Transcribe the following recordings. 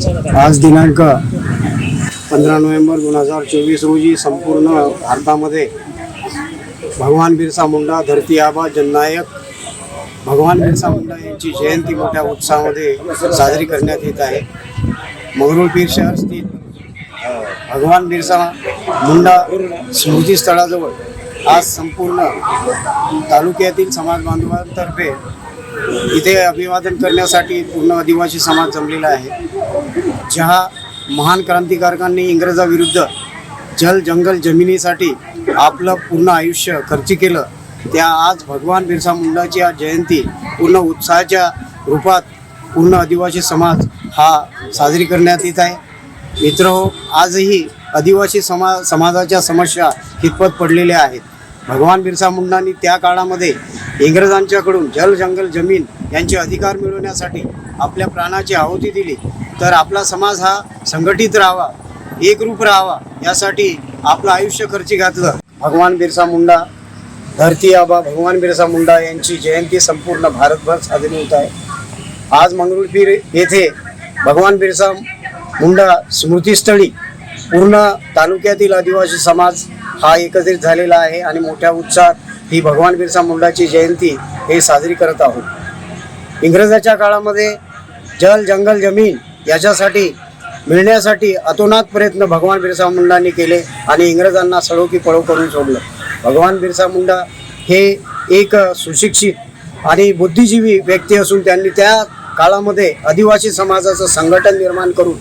आज दिनांक पंधरा नोव्हेंबर दोन हजार चोवीस रोजी संपूर्ण भारतामध्ये भगवान बिरसा मुंडा धरती आबा जननायक भगवान बिरसा मुंडा यांची जयंती मोठ्या उत्साहामध्ये साजरी करण्यात येत आहे. मंगरुळपीर शहर स्थित भगवान बिरसा मुंडा स्मृतीस्थळाजवळ आज संपूर्ण तालुक्यातील समाज बांधवांतर्फे इथे अभिवादन करण्यासाठी पूर्ण आदिवासी समाज जमलेला आहे ज्या महान क्रांतिकारकांनी इंग्रजाविरुद्ध जल जंगल जमिनीसाठी आपलं पूर्ण आयुष्य खर्ची केलं त्या आज भगवान बिरसा मुंडाची आज जयंती पूर्ण उत्साहाच्या रूपात पूर्ण आदिवासी समाज हा साजरी करण्यात येत आहे. मित्र आजही आदिवासी समा समाजाच्या समस्या कितपत पडलेल्या आहेत. भगवान बिरसा मुंडांनी त्या काळामध्ये इंग्रजांच्याकडून जल जंगल जमीन यांचे अधिकार मिळवण्यासाठी आपल्या प्राणाची आहुती दिली. तर आपला समाज हा संघटित राहावा एकरूप राहावा यासाठी आपलं आयुष्य खर्ची घातलं. भगवान बिरसा मुंडा धरती आबा भगवान बिरसा मुंडा यांची जयंती संपूर्ण भारतभर साजरी होत आहे. आज मंगरुळपीर येथे भगवान बिरसा मुंडा स्मृतीस्थळी पूर्ण तालुक्यातील आदिवासी समाज हा एकत्रित झालेला आहे आणि मोठ्या उत्साहात ही भगवान बिरसा मुंडाची जयंती हे साजरी करत आहोत. इंग्रजाच्या काळामध्ये जल जंगल जमीन याच्यासाठी मिळण्यासाठी अतोनात प्रयत्न भगवान बिरसा मुंडांनी केले आणि इंग्रजांना सळो की पळो करून सोडलं. भगवान बिरसा मुंडा हे एक सुशिक्षित आणि बुद्धिजीवी व्यक्ती असून त्यांनी त्या काळामध्ये आदिवासी समाजाचं संघटन निर्माण करून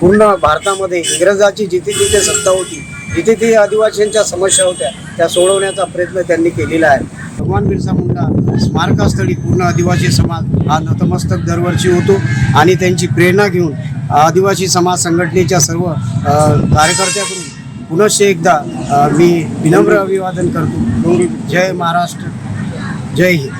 पूर्ण भारतामध्ये इंग्रजाची जिथे जिथे सत्ता होती जिथे ती आदिवासींच्या समस्या होत्या त्या सोडवण्याचा प्रयत्न त्यांनी केलेला आहे. भगवान बिरसा मुंडा स्मारकास्थळी पूर्ण आदिवासी समाज हा नतमस्तक दरवर्षी होतो आणि त्यांची प्रेरणा घेऊन आदिवासी समाज संघटनेच्या सर्व कार्यकर्त्याकडून पुनश्च एकदा मी विनम्र अभिवादन करतो. जय महाराष्ट्र जय हिंद.